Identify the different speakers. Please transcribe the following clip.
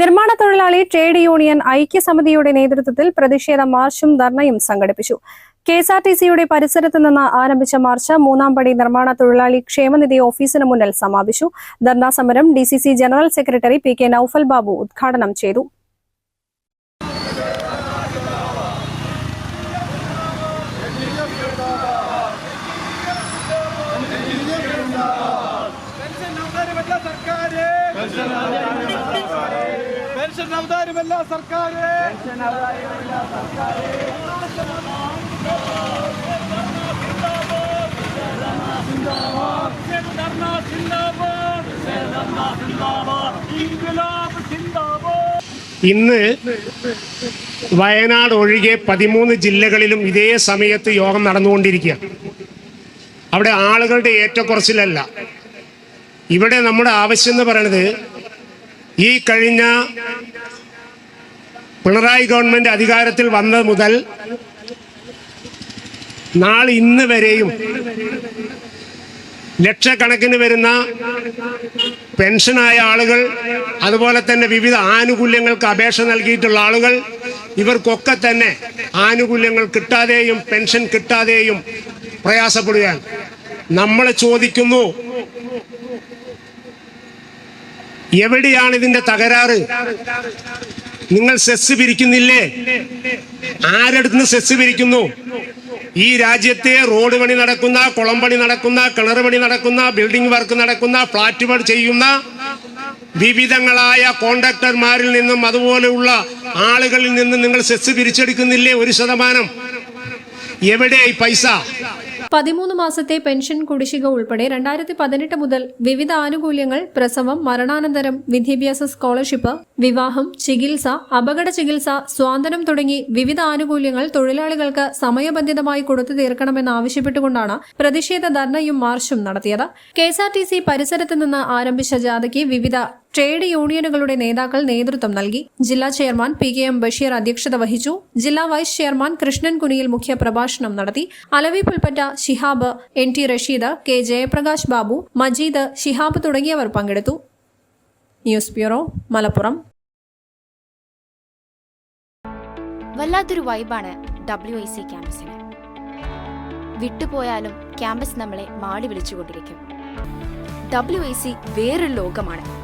Speaker 1: നിർമ്മാണ തൊഴിലാളി trade union ഐക്യസമിതിയുടെ നേതൃത്വത്തിൽ പ്രതിഷേധ മാർച്ചും ധർണയും സംഘടിപ്പിച്ചു. കെ എസ് ആർ ടി സിയുടെ പരിസരത്ത് നിന്ന് ആരംഭിച്ച മാർച്ച് മൂന്നാം പടി നിർമ്മാണ തൊഴിലാളി ക്ഷേമനിധി ഓഫീസിന് മുന്നിൽ സമാപിച്ചു. ധർണാ സമരം D C C general secretary P K Naufal Babu ഉദ്ഘാടനം ചെയ്തു.
Speaker 2: അവതാരമല്ല സർക്കാർ
Speaker 3: ഇന്ന് വയനാട് ഒഴികെ പതിമൂന്ന് ജില്ലകളിലും ഇതേ സമയത്ത് യോഗം നടന്നുകൊണ്ടിരിക്കുക. അവിടെ ആളുകളുടെ ഏറ്റക്കുറച്ചിലല്ല. ഇവിടെ നമ്മുടെ ആവശ്യം എന്ന് പറയുന്നത് ഈ കഴിഞ്ഞ പിണറായി ഗവൺമെന്റ് അധികാരത്തിൽ വന്നത് മുതൽ നാളെ ഇന്ന് വരെയും ലക്ഷക്കണക്കിന് വരുന്ന പെൻഷനായ ആളുകൾ അതുപോലെ തന്നെ വിവിധ ആനുകൂല്യങ്ങൾക്ക് അപേക്ഷ നൽകിയിട്ടുള്ള ആളുകൾ ഇവർക്കൊക്കെ തന്നെ ആനുകൂല്യങ്ങൾ കിട്ടാതെയും പെൻഷൻ കിട്ടാതെയും പ്രയാസപ്പെടുകയാണ്. നമ്മൾ ചോദിക്കുന്നു എവിടെയാണ് ഇതിന്റെ തകരാറ്? നിങ്ങൾ സെസ് പിരിക്കുന്നില്ലേ? ആരടുത്തുനിന്ന് സെസ് പിരിക്കുന്നു? ഈ രാജ്യത്തെ റോഡ് പണി നടക്കുന്ന കുളം പണി നടക്കുന്ന കിണർ പണി നടക്കുന്ന ബിൽഡിംഗ് വർക്ക് നടക്കുന്ന ഫ്ലാറ്റ് പണി ചെയ്യുന്ന വിവിധങ്ങളായ കോൺട്രാക്ടർമാരിൽ നിന്നും അതുപോലെയുള്ള ആളുകളിൽ നിന്നും നിങ്ങൾ സെസ് പിരിച്ചെടുക്കുന്നില്ലേ ഒരു ശതമാനം? എവിടെ ഈ പൈസ?
Speaker 1: പതിമൂന്ന് മാസത്തെ പെൻഷൻ കുടിശ്ശിക ഉൾപ്പെടെ രണ്ടായിരത്തി പതിനെട്ട് മുതൽ വിവിധ ആനുകൂല്യങ്ങൾ പ്രസവം മരണാനന്തരം വിദ്യാഭ്യാസ സ്കോളർഷിപ്പ് വിവാഹം ചികിത്സ അപകട ചികിത്സ സ്വാതന്ത്ര്യം തുടങ്ങി വിവിധ ആനുകൂല്യങ്ങൾ തൊഴിലാളികൾക്ക് സമയബന്ധിതമായി കൊടുത്തു തീർക്കണമെന്നാവശ്യപ്പെട്ടുകൊണ്ടാണ് പ്രതിഷേധ ധർണയും മാർച്ചും നടത്തിയത്. കെ പരിസരത്ത് നിന്ന് ആരംഭിച്ച ജാഥയ്ക്ക് വിവിധ ട്രേഡ് യൂണിയനുകളുടെ നേതാക്കൾ നേതൃത്വം നൽകി. ജില്ലാ chairman P K M Basheer അധ്യക്ഷത വഹിച്ചു. ജില്ലാ വൈസ് ചെയർമാൻ കൃഷ്ണൻ കുനിയിൽ മുഖ്യ പ്രഭാഷണം നടത്തി. Alavi Pulpatta Shihab N T Rasheed K Jayaprakash Babu Majeed Shihab തുടങ്ങിയവർ പങ്കെടുത്തു. News bureau Malappuram.
Speaker 4: വല്ലാത്തൊരു വൈബാണ് ഡബ്ല്യു ഐ സി ക്യാമ്പസിന്. വിട്ടുപോയാലും ക്യാമ്പസ് നമ്മളെ മാടി വിളിച്ചുകൊണ്ടിരിക്കും. ഡബ്ല്യു ഐ സി വേറൊരു ലോകമാണ്.